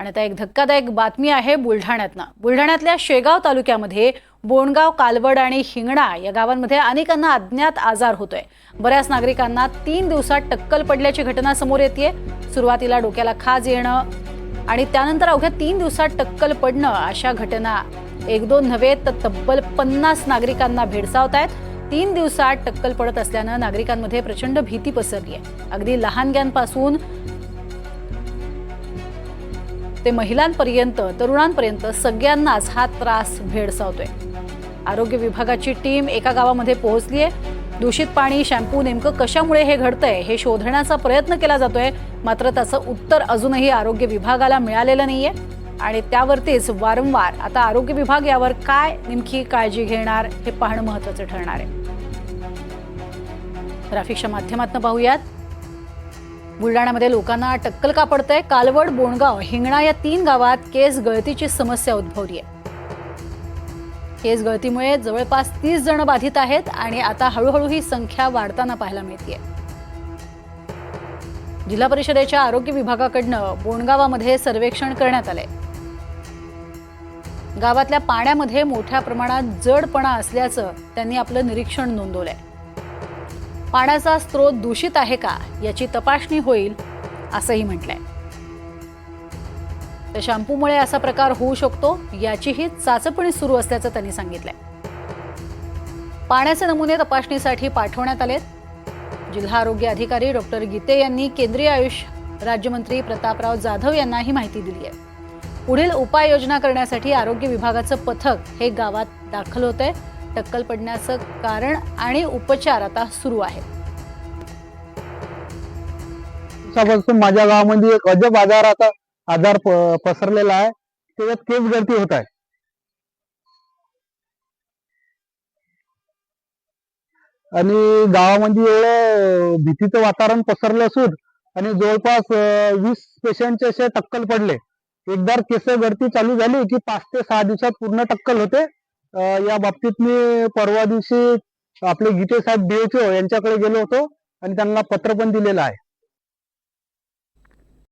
आणि आता एक धक्कादायक बातमी आहे बुलढाण्यातनं. बुलढाण्यातल्या शेगाव तालुक्यामध्ये बोणगाव कालवड आणि हिंगणा या गावांमध्ये अनेकांना अज्ञात आजार होतोय. बऱ्याच नागरिकांना तीन दिवसात टक्कल पडल्याची घटना समोर येते सुरुवातीला डोक्याला खाज येणं आणि त्यानंतर अवघ्या तीन दिवसात टक्कल पडणं अशा घटना. एक दोन नव्हे तर तब्बल पन्नास नागरिकांना भेडसावत आहेत तीन दिवसात टक्कल पडत असल्यानं नागरिकांमध्ये प्रचंड भीती पसरली आहे अगदी लहानग्यांपासून ते महिलांपर्यंत तरुणांपर्यंत सगळ्यांनाच हा त्रास भेडसावतोय. आरोग्य विभागाची टीम एका गावामध्ये पोहोचली आहे दूषित पाणी शॅम्पू नेमकं कशामुळे हे घडतंय हे शोधण्याचा प्रयत्न केला जातोय. मात्र त्याचं उत्तर अजूनही आरोग्य विभागाला मिळालेलं नाहीये. आणि त्यावरतीच वारंवार आता आरोग्य विभाग यावर काय नेमकी काळजी घेणार हे पाहणं महत्वाचं ठरणार आहे. ग्राफिक्सच्या माध्यमातून पाहूयात. बुलढाण्यामध्ये लोकांना टक्कल का पडतंय? कालवड बोणगाव हिंगणा या तीन गावात केस गळतीची समस्या उद्भवली आहे. केस गळतीमुळे जवळपास तीस जण बाधित आहेत आणि आता हळूहळू ही संख्या वाढताना पाहायला मिळते जिल्हा परिषदेच्या आरोग्य विभागाकडनं बोणगावामध्ये सर्वेक्षण करण्यात आलंय. गावातल्या पाण्यामध्ये मोठ्या प्रमाणात जडपणा असल्याचं त्यांनी आपलं निरीक्षण नोंदवलंय. पाण्याचा स्रोत दूषित आहे का याची तपासणी होईल असंही म्हटलंय. तर शॅम्पूमुळे असा प्रकार होऊ शकतो याचीही चाचपणी सुरू असल्याचं त्यांनी सांगितलंय. पाण्याचे नमुने तपासणीसाठी पाठवण्यात आलेत. जिल्हा आरोग्य अधिकारी डॉक्टर गीते यांनी केंद्रीय आयुष राज्यमंत्री प्रतापराव जाधव यांना ही माहिती दिली आहे. पुढील उपाययोजना करण्यासाठी आरोग्य विभागाचं पथक हे गावात दाखल होत आहे टक्कल पडण्याचं कारण आणि उपचार आता सुरू आहेत. माझ्या गावामध्ये एक अजब आजाराचा आजार पसरलेला आहे. त्याच्यात केस गळती होत आहे. आणि गावामध्ये एवढं भीतीचं वातावरण पसरलं असून आणि जवळपास वीस पेशंटचे असे टक्कल पडले. एकदा केस गळती चालू झाली की पाच ते सहा दिवसात पूर्ण टक्कल होते. या बाबतीत मी परवा दिवशी आपले गीते साहेब डीएचओ यांच्याकडे गेलो होतो आणि त्यांना पत्र पण दिलेलं आहे.